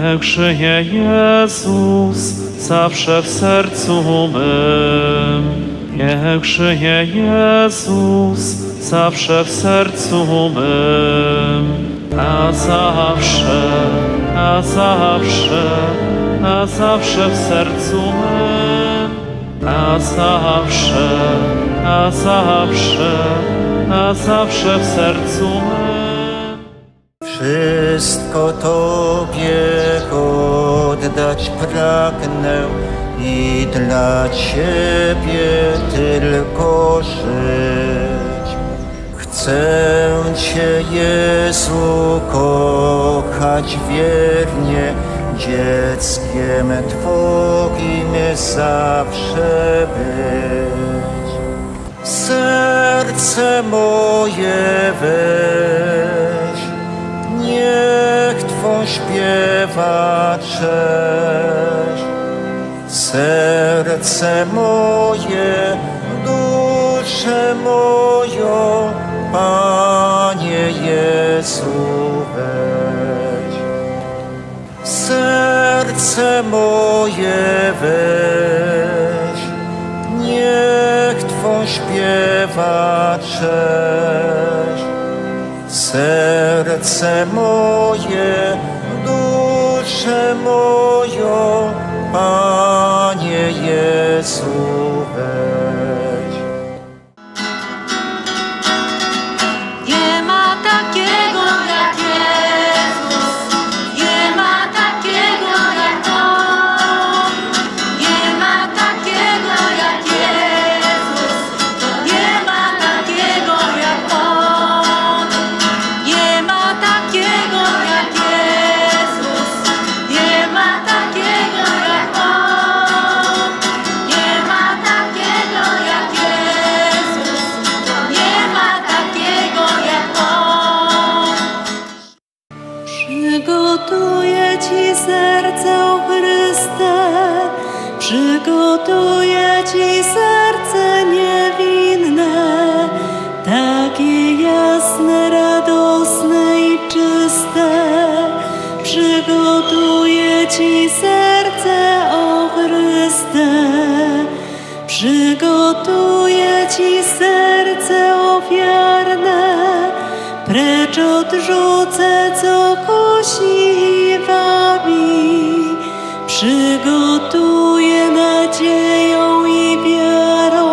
Niech żyje Jezus zawsze w sercu mym. Niech żyje Jezus zawsze w sercu mym. Na zawsze, na zawsze, na zawsze w sercu mym. Na zawsze, na zawsze, na zawsze w sercu mym. Wszystko Tobie oddać pragnę i dla Ciebie tylko żyć. Chcę Cię, Jezu, kochać wiernie, dzieckiem Twoim zawsze być. Serce moje cześć. Serce moje, duszę moją, Panie Jezu weź. Serce moje weź, niech Twą śpiewa cześć. Serce moje, duszę moją, Panie Jezu Ci serce, o Chryste, przygotuję Ci serce niewinne, takie jasne, radosne i czyste. Przygotuję Ci serce, o Chryste, przygotuję Ci serce ofiarne, Precz odrzucę, co kusi. Przygotuję nadzieją i wiarą.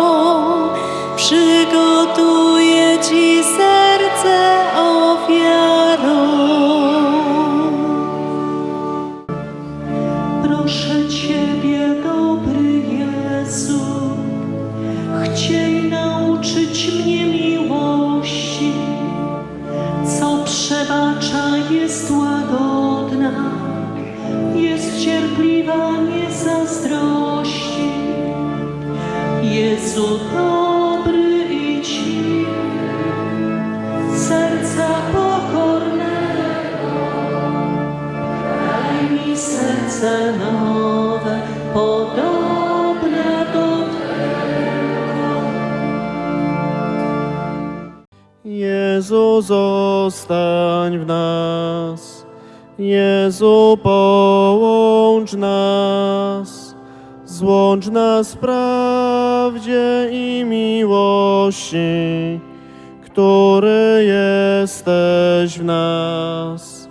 Przygotuję Ci serce ofiarą. Proszę Ciebie, jest cierpliwa, nie zazdrości. Jezu dobry i cichy, serca pokornego, daj mi serce nowe, podobne do Jezu, zostań w nas. Jezu, połącz nas. Złącz nas w prawdzie i miłości, który jesteś w nas.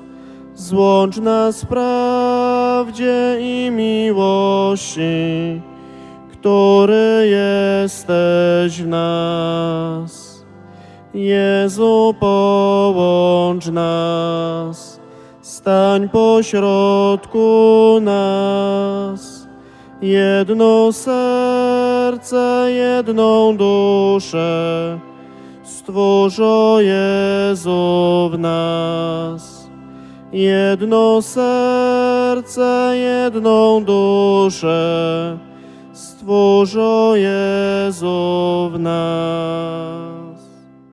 Złącz nas w prawdzie i miłości, który jesteś w nas. Jezu, połącz nas, stań pośrodku nas. Jedno serce, jedną duszę, stwórz o Jezu w nas. Jedno serce, jedną duszę, stwórz o Jezu w nas.